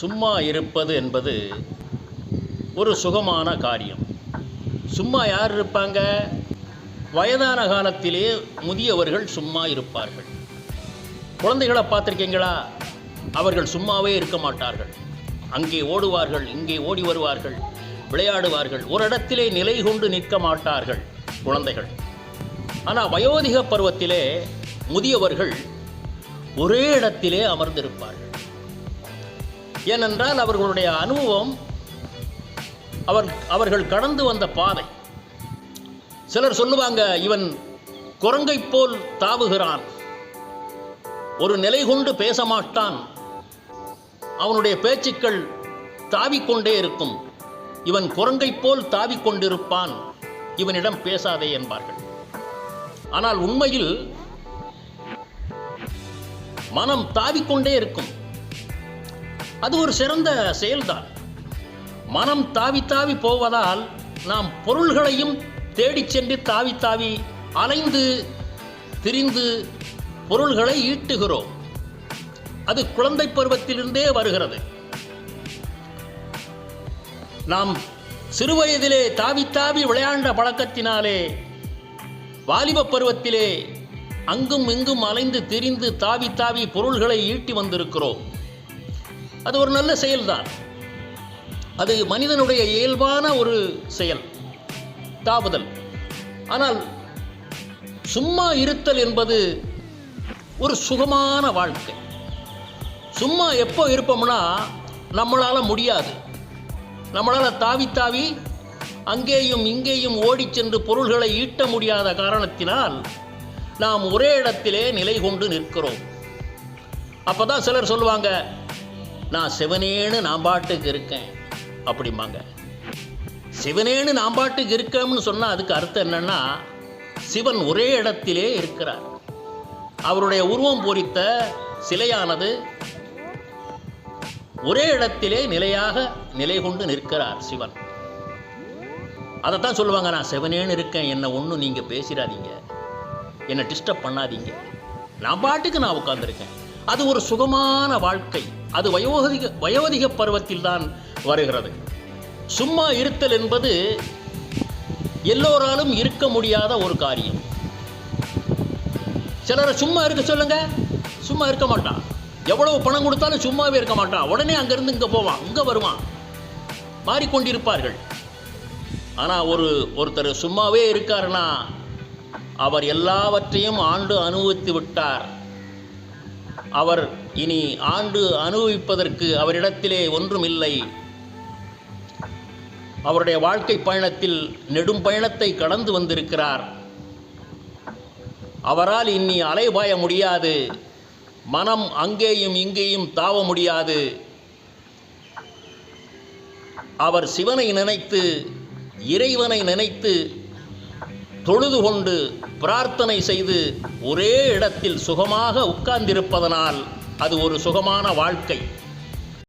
சும்மா இருப்பது என்பது ஒரு சுகமான காரியம். சும்மா யார் இருப்பாங்க? வயதான காலத்திலே முதியவர்கள் சும்மா இருப்பார்கள். குழந்தைகளை பார்த்துருக்கீங்களா? அவர்கள் சும்மாவே இருக்க மாட்டார்கள். அங்கே ஓடுவார்கள் இங்கே ஓடி வருவார்கள் விளையாடுவார்கள். ஒரு இடத்திலே நிலை கொண்டு நிற்க மாட்டார்கள் குழந்தைகள். ஆனால் வயோதிக பருவத்திலே முதியவர்கள் ஒரே இடத்திலே அமர்ந்திருப்பார்கள். ஏனென்றால் அவர்களுடைய அனுபவம் அவர் அவர்கள் கடந்து வந்த பாதை. சிலர் சொல்லுவாங்க இவன் குரங்கைப் போல் தாவுகிறான். ஒரு நிலை கொண்டு பேச மாட்டான். அவனுடைய பேச்சுக்கள் தாவிக்கொண்டே இருக்கும். இவன் குரங்கைப் போல் தாவிக் கொண்டிருப்பான் இவனிடம் பேசாதே என்பார்கள். ஆனால் உண்மையில் மனம் தாவிக்கொண்டே இருக்கும். அது ஒரு சிறந்த செயல்தான். மனம் தாவி தாவி போவதால் நாம் பொருள்களையும் தேடிச் சென்று தாவி தாவி அலைந்து திரிந்து பொருள்களை ஈட்டுகிறோம். அது குழந்தை பருவத்திலிருந்தே வருகிறது. நாம் சிறுவயதிலே தாவி தாவி விளையாண்ட பழக்கத்தினாலே வாலிப பருவத்திலே அங்கும் இங்கும் அலைந்து திரிந்து தாவி தாவி பொருள்களை ஈட்டி வந்திருக்கிறோம். அது ஒரு நல்ல செயல்தான். அது மனிதனுடைய இயல்பான ஒரு செயல் தாவுதல். ஆனால் சும்மா இருத்தல் என்பது ஒரு சுகமான வாழ்க்கை. சும்மா எப்போ இருப்போம்னா நம்மளால் முடியாது. நம்மளால் தாவி தாவி அங்கேயும் இங்கேயும் ஓடிச் சென்று பொருள்களை ஈட்ட முடியாத காரணத்தினால் நாம் ஒரே இடத்திலே நிலை கொண்டு நிற்கிறோம். அப்போ தான் சிலர் சொல்லுவாங்க நான் சிவனேன்னு நான் பாட்டுக்கு இருக்கேன். அப்படிம்பாங்க. சிவனேன்னு நான் பாட்டுக்கு இருக்கேன்னு சொன்னால் அதுக்கு அர்த்தம் என்னன்னா சிவன் ஒரே இடத்திலே இருக்கிறார். அவருடைய உருவம் பொறித்த சிலையானது ஒரே இடத்திலே நிலையாக நிலை கொண்டு நிற்கிறார் சிவன். அதைத்தான் சொல்லுவாங்க நான் சிவனேன்னு இருக்கேன் என்னை ஒன்றும் நீங்கள் பேசிடாதீங்க. என்னை டிஸ்டர்ப் பண்ணாதீங்க. நான் பாட்டுக்கு நான் உட்காந்துருக்கேன் அது ஒரு சுகமான வாழ்க்கை. அது வயோதிக வயோதிக பருவத்தில் தான் வருகிறது. சும்மா இருத்தல் என்பது எல்லோராலும் இருக்க முடியாத ஒரு காரியம். சிலரை சும்மா இருக்க சொல்லுங்க. சும்மா இருக்க மாட்டான் எவ்வளவு பணம் கொடுத்தாலும் சும்மாவே இருக்க மாட்டான் உடனே அங்கேருந்து இங்கே போவான். இங்கே வருவான். மாறிக்கொண்டிருப்பார்கள். ஆனால் ஒரு ஒருத்தர் சும்மாவே இருக்காருன்னா அவர் எல்லாவற்றையும் ஆண்டு அனுபவித்து விட்டார். அவர் இனி ஆண்டு அனுபவிப்பதற்கு அவரிடத்திலே ஒன்றுமில்லை. அவருடைய வாழ்க்கை பயணத்தில் நெடும் பயணத்தை கடந்து வந்திருக்கிறார். அவரால் இனி அலைபாய முடியாது. மனம் அங்கேயும் இங்கேயும் தாவ முடியாது. அவர் சிவனை நினைத்து இறைவனை நினைத்து தொழுது கொண்டு பிரார்த்தனை செய்து ஒரே இடத்தில் சுகமாக உட்கார்ந்திருப்பதனால் அது ஒரு சுகமான வாழ்க்கை.